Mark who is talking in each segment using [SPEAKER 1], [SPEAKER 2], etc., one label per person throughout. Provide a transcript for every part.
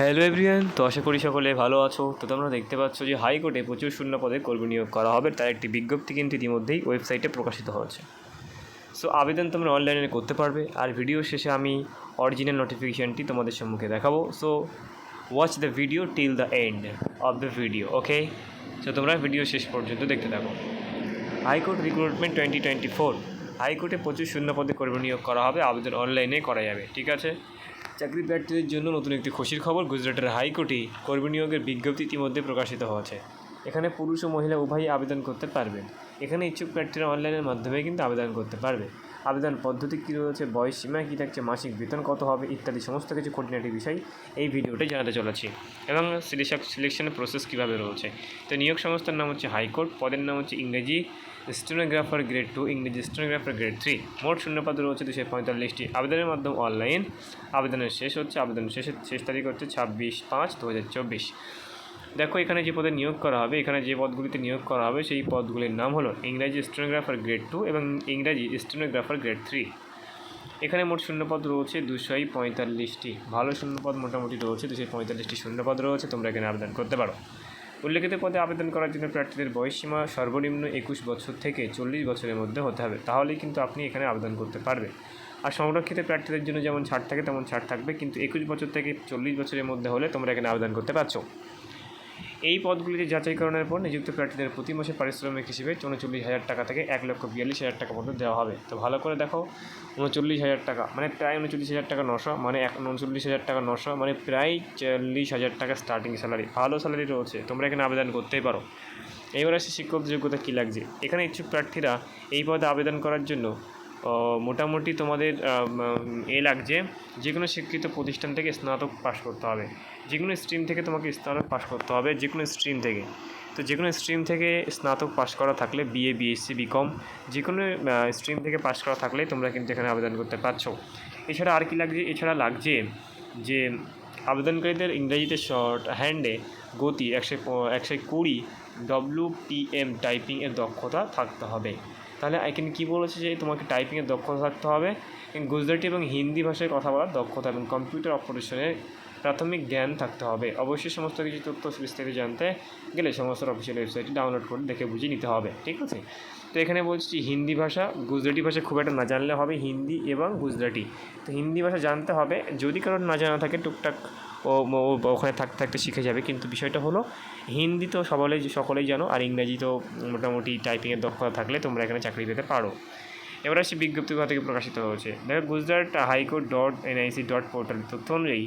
[SPEAKER 1] Hello everyone তো আশা করি সকলে ভালো আছো। তো তোমরা দেখতে পাচ্ছ যে হাইকোর্টে প্রচুর শূন্য পদে কর্মী নিয়োগ করা হবে, তার একটি বিজ্ঞপ্তি কিন্তু ইতিমধ্যেই ওয়েবসাইটে প্রকাশিত হয়েছে। সো আবেদন তোমরা অনলাইনে করতে পারবে, আর ভিডিও শেষে আমি অরিজিনাল নোটিফিকেশানটি তোমাদের সম্মুখে দেখাবো। So watch the video till the end of the video okay so তোমরা ভিডিও শেষ পর্যন্ত দেখতে থাকো। High court recruitment twenty twenty four হাইকোর্টে প্রচুর শূন্য পদে কর্মী নিয়োগ করা হবে, আবেদন অনলাইনে করা যাবে, ঠিক আছে? চাকরি প্রার্থীদের জন্য নতুন একটি খুশির খবর, গুজরাটের হাইকোর্টে কর্মী নিয়োগের বিজ্ঞপ্তি ইতিমধ্যে প্রকাশিত হয়েছে। এখানে পুরুষ ও মহিলা উভয়ই আবেদন করতে পারবেন। এখানে ইচ্ছুক প্রার্থীরা অনলাইনের মাধ্যমে কিন্তু আবেদন করতে পারবে। আবেদন পদ্ধতি কী রয়েছে, বয়স সীমা কী থাকছে, মাসিক বেতন কত হবে, ইত্যাদি সমস্ত কিছু খুঁটিনাটি বিষয় এই ভিডিওতে জানাতে চলেছি। এবং সিলেকশনের প্রসেস কীভাবে রয়েছে? তো নিয়োগ সংস্থার নাম হচ্ছে হাইকোর্ট, পদের নাম হচ্ছে ইংরেজি স্টেনোগ্রাফার গ্রেড টু, ইংরেজি স্টেনোগ্রাফার গ্রেড থ্রি। মোট শূন্যপদ রয়েছে দুশো পঁয়তাল্লিশটি। আবেদনের মাধ্যমে অনলাইন। আবেদনের শেষ হচ্ছে আবেদনের শেষের শেষ তারিখ হচ্ছে ছাব্বিশ পাঁচ দু হাজার চব্বিশ। দেখো, এখানে যে পদে নিয়োগ করা হবে, এখানে যে পদগুলিতে নিয়োগ করা হবে, সেই পদগুলির নাম হলো ইংরাজি স্টেনোগ্রাফার গ্রেড টু এবং ইংরাজি স্টেনোগ্রাফার গ্রেড থ্রি। এখানে মোট শূন্যপদ রয়েছে দুশোই পঁয়তাল্লিশটি। ভালো শূন্যপদ মোটামুটি রয়েছে দুশো পঁয়তাল্লিশটি শূন্যপদ রয়েছে, তোমরা এখানে আবেদন করতে পারো। উল্লেখিত পদে আবেদন করার জন্য প্রার্থীদের বয়সসীমা সর্বনিম্ন একুশ বছর থেকে চল্লিশ বছরের মধ্যে হতে হবে। তাহলেই কিন্তু আপনি এখানে আবেদন করতে পারবে আর সংরক্ষিত প্রার্থীদের জন্য যেমন ছাড় থাকে, তেমন ছাড় থাকবে, কিন্তু একুশ বছর থেকে চল্লিশ বছরের মধ্যে হলে তোমরা এখানে আবেদন করতে পারছ। এই পদগুলিতে যাচাইকরণের পর নিযুক্ত প্রার্থীদের প্রতি মাসে পারিশ্রমিক হিসেবে উনচল্লিশ হাজার টাকা থেকে এক লক্ষ বিয়াল্লিশ হাজার টাকা পর্যন্ত দেওয়া হবে। তো ভালো করে দেখো, উনচল্লিশ হাজার টাকা মানে প্রায় উনচল্লিশ হাজার টাকা নশো মানে এক উনচল্লিশ হাজার টাকা নশো মানে প্রায় চল্লিশ হাজার টাকা স্টার্টিং স্যালারি ভালো স্যালারি রয়েছে, তোমরা এখানে আবেদন করতেই পারো। এবার আসে শিক্ষক যোগ্যতা কী লাগছে। এখানে ইচ্ছুক প্রার্থীরা এই পদে আবেদন করার জন্য মোটামুটি তোমাদের এ লাগছে যে কোনো শিক্ষিত প্রতিষ্ঠান থেকে স্নাতক পাশ করতে হবে। যে কোনো স্ট্রিম থেকে তোমাকে স্নাতক পাশ করতে হবে যে কোনো স্ট্রিম থেকে। তো যে কোনো স্ট্রিম থেকে স্নাতক পাশ করা থাকলে বিএ বিএসসি বিকম যে কোনো স্ট্রিম থেকে পাশ করা থাকলে তোমরা কিন্তু এখানে আবেদন করতে পারছ। এছাড়া আর কি লাগছে, এছাড়া লাগছে যে আবেদনকারীদের ইংরেজিতে শর্ট হ্যান্ডে গতি একশো একশো কুড়ি ডব্লিউ পিএম টাইপিংয়ের দক্ষতা থাকতে হবে। তাহলে এখানে কী বলেছে যে তোমাকে টাইপিংয়ের দক্ষতা থাকতে হবে। গুজরাটি এবং হিন্দি ভাষায় কথা বলার দক্ষতা এবং কম্পিউটার অপারেশনের প্রাথমিক জ্ঞান থাকতে হবে। অবশ্যই সমস্ত কিছু তথ্য বিস্তারিত জানতে গেলে সমস্ত অফিসিয়াল ওয়েবসাইটটি ডাউনলোড করে দেখে বুঝে নিতে হবে, ঠিক আছে? তো এখানে বলছি হিন্দি ভাষা গুজরাটি ভাষা খুব একটা না জানলে হবে হিন্দি এবং গুজরাটি তো হিন্দি ভাষা জানতে হবে, যদি কারোর না জানা থাকে টুকটাক ও ওখানে থাকতে থাকতে শিখে যাবে। কিন্তু বিষয়টা হলো, হিন্দি তো সকলেই সকলেই জানো, আর ইংরাজি তো মোটামুটি টাইপিংয়ের দক্ষতা থাকলে তোমরা এখানে চাকরি পেতে পারো। এবার আসি বিজ্ঞপ্তি কোথা থেকে প্রকাশিত হয়েছে। দেখো, Gujarat high court dot NIC dot portal তথ্য অনুযায়ী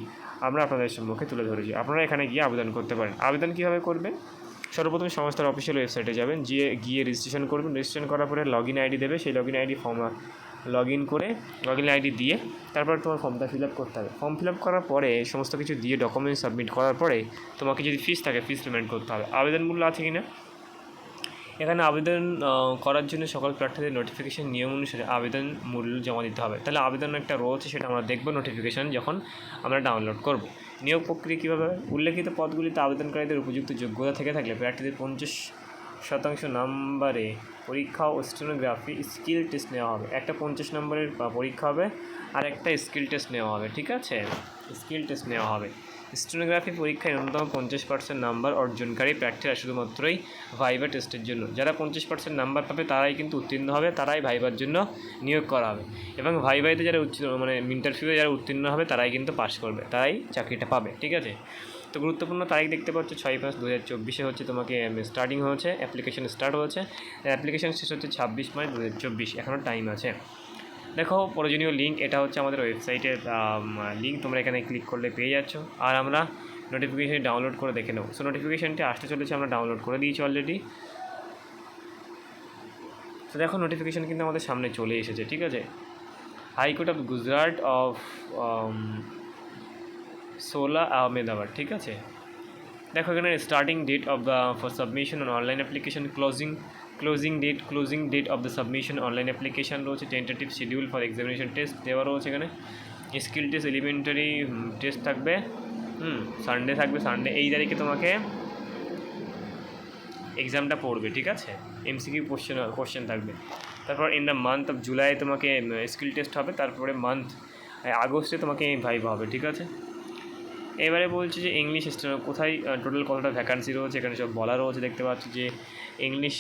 [SPEAKER 1] আমরা আপনাদের সম্মুখে তুলে ধরেছি। আপনারা এখানে গিয়ে আবেদন করতে পারেন। আবেদন কীভাবে করবেন? সর্বপ্রথম সংস্থার অফিসিয়াল ওয়েবসাইটে যাবেন, গিয়ে গিয়ে রেজিস্ট্রেশন করবেন। রেজিস্ট্রেশন করার পরে লগ ইন আইডি দেবে। সেই log in ID form log in করে লগ ইন আইডি দিয়ে তারপর তোমার ফর্মটা ফিল আপ করতে হবে। ফর্ম ফিল আপ করার পরে সমস্ত কিছু দিয়ে ডকুমেন্টস সাবমিট করার পরে তোমাকে যদি ফিস থাকে ফিস পেমেন্ট করতে হবে। আবেদন মূল্য আছে কি না এখানে আবেদন করার জন্য সকল প্রার্থীদের নোটিফিকেশান নিয়ম অনুসারে আবেদন মূল্য জমা দিতে হবে। তাহলে আবেদন একটা রয়েছে সেটা আমরা দেখব নোটিফিকেশান যখন আমরা ডাউনলোড করব। নিয়োগ প্রক্রিয়া কীভাবে উল্লেখিত পদগুলিতে আবেদনকারীদের উপযুক্ত যোগ্যতা থেকে থাকলে প্রার্থীদের পঞ্চাশ শতাংশ নাম্বারে পরীক্ষা ও স্টেনোগ্রাফি স্কিল টেস্ট নেওয়া হবে। একটা পঞ্চাশ নম্বরের পরীক্ষা হবে, আর একটা স্কিল টেস্ট নেওয়া হবে, ঠিক আছে? স্কিল টেস্ট নেওয়া হবে। স্টেনোগ্রাফি পরীক্ষায় ন্যূনতম পঞ্চাশ পার্সেন্ট নাম্বার অর্জনকারী প্রার্থীরা শুধুমাত্রই ভাইবা টেস্টের জন্য। যারা পঞ্চাশ পার্সেন্ট নাম্বার পাবে, তারাই কিন্তু উত্তীর্ণ হবে, তারাই ভাইবার জন্য নিয়োগ করা হবে। এবং ভাইভাইতে যারা উচ্চ মানে ইন্টারভিউয়ে যারা উত্তীর্ণ হবে, তারাই কিন্তু পাশ করবে, তারাই চাকরিটা পাবে, ঠিক আছে? তো গুরুত্বপূর্ণ তারিখ দেখতে পাচ্ছ, ছয় পাঁচ দু হাজার চব্বিশে হচ্ছে তোমাকে স্টার্টিং হয়েছে অ্যাপ্লিকেশন স্টার্ট হয়েছে। অ্যাপ্লিকেশন শেষ হচ্ছে ছাব্বিশ মার্চ দু হাজার চব্বিশ, এখনও টাইম আছে। দেখো, প্রয়োজনীয় লিঙ্ক এটা হচ্ছে আমাদের ওয়েবসাইটের লিঙ্ক তোমরা এখানে ক্লিক করলে পেয়ে যাচ্ছ। আর আমরা নোটিফিকেশান ডাউনলোড করে দেখে নেব। সো নোটিফিকেশানটি আসতে চলেছে, আমরা ডাউনলোড করে দিয়েছি অলরেডি তো দেখো নোটিফিকেশান কিন্তু আমাদের সামনে চলে এসেছে, ঠিক আছে? হাইকোর্ট অফ গুজরাট অফ সোলা আহমেদাবাদ ঠিক আছে? দেখো এখানে starting date of the for submission on online application closing closing date closing date of the submission online application রয়েছে tentative schedule for examination test দেওয়া রয়েছে এখানে। স্কিল টেস্ট এলিমেন্টারি টেস্ট থাকবে, হুম সানডে থাকবে সানডে এই তারিখে তোমাকে এক্সামটা পড়বে, ঠিক আছে? এমসিকিউ কোশ্চেন কোশ্চেন থাকবে। তারপর in the month of July তোমাকে স্কিল টেস্ট হবে, তারপরে মান্থ আগস্টে তোমাকে ভাইভ হবে, ঠিক আছে? এবারে বলছি যে ইংলিশ কোথায় টোটাল কতটা ভ্যাকান্সি রয়েছে? এখানে সব বলা রয়েছে, দেখতে পাচ্ছি যে ইংলিশ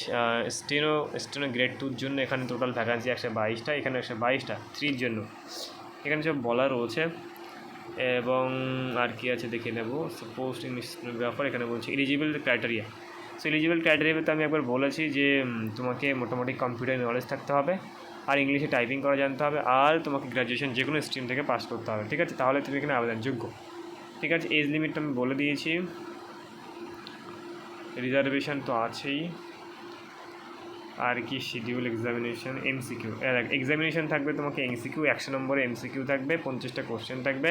[SPEAKER 1] স্টেনো স্টেনো গ্রেড টুর জন্য এখানে টোটাল ভ্যাকান্সি একশো বাইশটা, এখানে একশো বাইশটা থ্রির জন্য। এখানে সব বলা রয়েছে। এবং আর কি আছে দেখে নেব। পোস্ট ইংলিশ স্টেনোগ্রাফার এখানে বলছে এলিজিবল ক্রাইটেরিয়া সো এলিজিবল ক্রাইটেরিয়াতে আমি একবার বলেছি যে তোমাকে মোটামুটি কম্পিউটার নলেজ থাকতে হবে, আর ইংলিশে টাইপিং করা জানতে হবে, আর তোমাকে গ্র্যাজুয়েশন যে কোনো স্ট্রিম থেকে পাস করতে হবে। ঠিক আছে? তাহলে তুমি এখানে আবেদনযোগ্য। ঠিক আছে এজ লিমিটটা আমি বলে দিয়েছি। রিজার্ভেশন তো আছেই। আর কি শিডিউল এক্সামিনেশন এমসিকিউ এক্সামিনেশন থাকবে তোমাকে এমসিকিউ একশো নম্বরে এমসিকিউ থাকবে, পঞ্চাশটা কোশ্চেন থাকবে।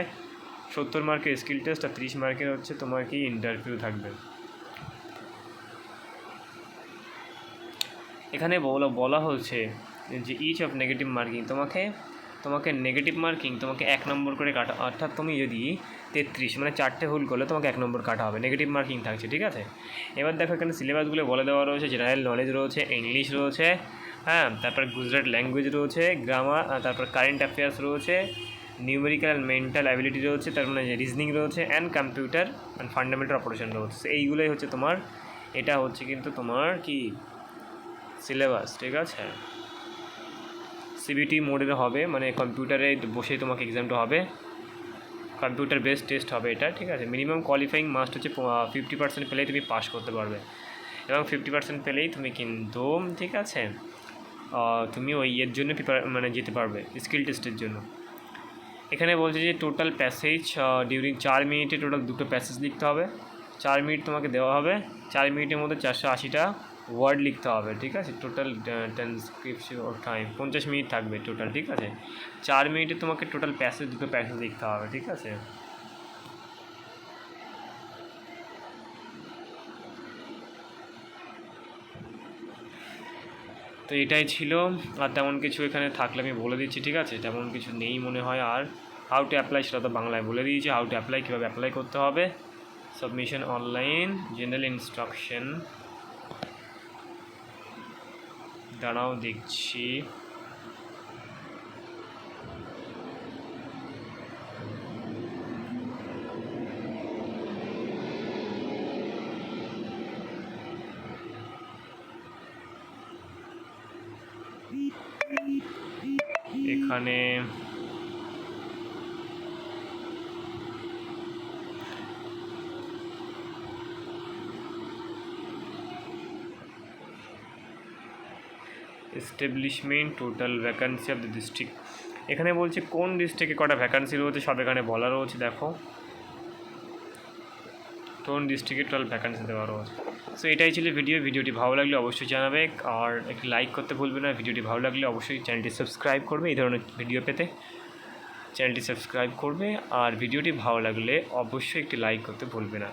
[SPEAKER 1] সত্তর মার্কের স্কিল টেস্ট আর ত্রিশ মার্কের হচ্ছে তোমার কি ইন্টারভিউ থাকবে। এখানে বলা বলা হচ্ছে যে ইচ অফ নেগেটিভ মার্কিং তোমাকে তোমাকে নেগেটিভ মার্কিং তোমাকে এক নম্বর করে কাটা, অর্থাৎ তুমি যদি তেত্রিশ মানে চারটে ভুল করলে তোমাকে এক নম্বর কাটা হবে। নেগেটিভ মার্কিং থাকছে, ঠিক আছে? এবার দেখো এখানে সিলেবাসগুলো বলে দেওয়া রয়েছে জেনারেল নলেজ রয়েছে ইংলিশ রয়েছে হ্যাঁ? তারপর গুজরাট ল্যাঙ্গুয়েজ রয়েছে গ্রামার তারপর কারেন্ট অ্যাফেয়ার্স রয়েছে নিউমেরিক্যাল অ্যান্ড মেন্টাল অ্যাবিলিটি রয়েছে, তার মানে রিজনিং রয়েছে and computer and fundamental operation রয়েছে। এইগুলোই হচ্ছে তোমার, এটা হচ্ছে কিন্তু তোমার কি? সিলেবাস ঠিক আছে? সিবিটি মোডের হবে মানে কম্পিউটারে বসে তোমাকে এক্সামটা হবে। কম্পিউটার বেসড টেস্ট হবে এটা, ঠিক আছে? মিনিমাম কোয়ালিফাইং মাস্ট হচ্ছে ফিফটি পার্সেন্ট পেলেই তুমি পাস করতে পারবে। এবং ফিফটি পার্সেন্ট পেলেই তুমি কিন্তু, ঠিক আছে? তুমি ওই ইয়ের জন্য প্রিপার মানে যেতে পারবে স্কিল টেস্টের জন্য। এখানে বলছে যে টোটাল প্যাসেজ ডিউরিং চার মিনিটে টোটাল দুটো প্যাসেজ লিখতে হবে। চার মিনিট তোমাকে দেওয়া হবে। চার মিনিটের মধ্যে চারশো আশিটা ওয়ার্ড লিখতে হবে, ঠিক আছে? টোটাল ট্রান্সক্রিপশন অফ টাইম পঞ্চাশ মিনিট থাকবে টোটাল ঠিক আছে? চার মিনিটে তোমাকে টোটাল প্যাসেজ দুটো প্যাসেজ লিখতে হবে, ঠিক আছে? তো এটাই ছিল, আর তেমন কিছু এখানে থাকলে আমি বলে দিচ্ছি, ঠিক আছে? তেমন কিছু নেই মনে হয় আর। হাউ টু অ্যাপ্লাই সেটা তো বাংলায় বলে দিয়েছি হাউ টু অ্যাপ্লাই কীভাবে অ্যাপ্লাই করতে হবে। সাবমিশন অনলাইন জেনারেল ইনস্ট্রাকশন দাঁড়াও দেখছি। এখানে establishment total vacancy of the district এখানে বলছে কোন ডিস্ট্রিক্টে কটা ভ্যাকান্সি রয়েছে, সব এখানে বলা রয়েছে, দেখো। কোন ডিস্ট্রিক্টে টোটাল ভ্যাকান্সি দেওয়া রয়েছে। সো এটাই ছিল ভিডিও ভিডিওটি ভালো লাগলে অবশ্যই জানাবে। আর একটি লাইক করতে ভুলবে না। ভিডিওটি ভালো লাগলে অবশ্যই চ্যানেলটি সাবস্ক্রাইব করবে এই ধরনের ভিডিও পেতে। চ্যানেলটি সাবস্ক্রাইব করবে। আর ভিডিওটি ভালো লাগলে অবশ্যই একটি লাইক করতে ভুলবে না।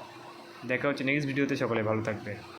[SPEAKER 1] দেখা হচ্ছে নেক্সট ভিডিওতে সকলে ভালো থাকবে।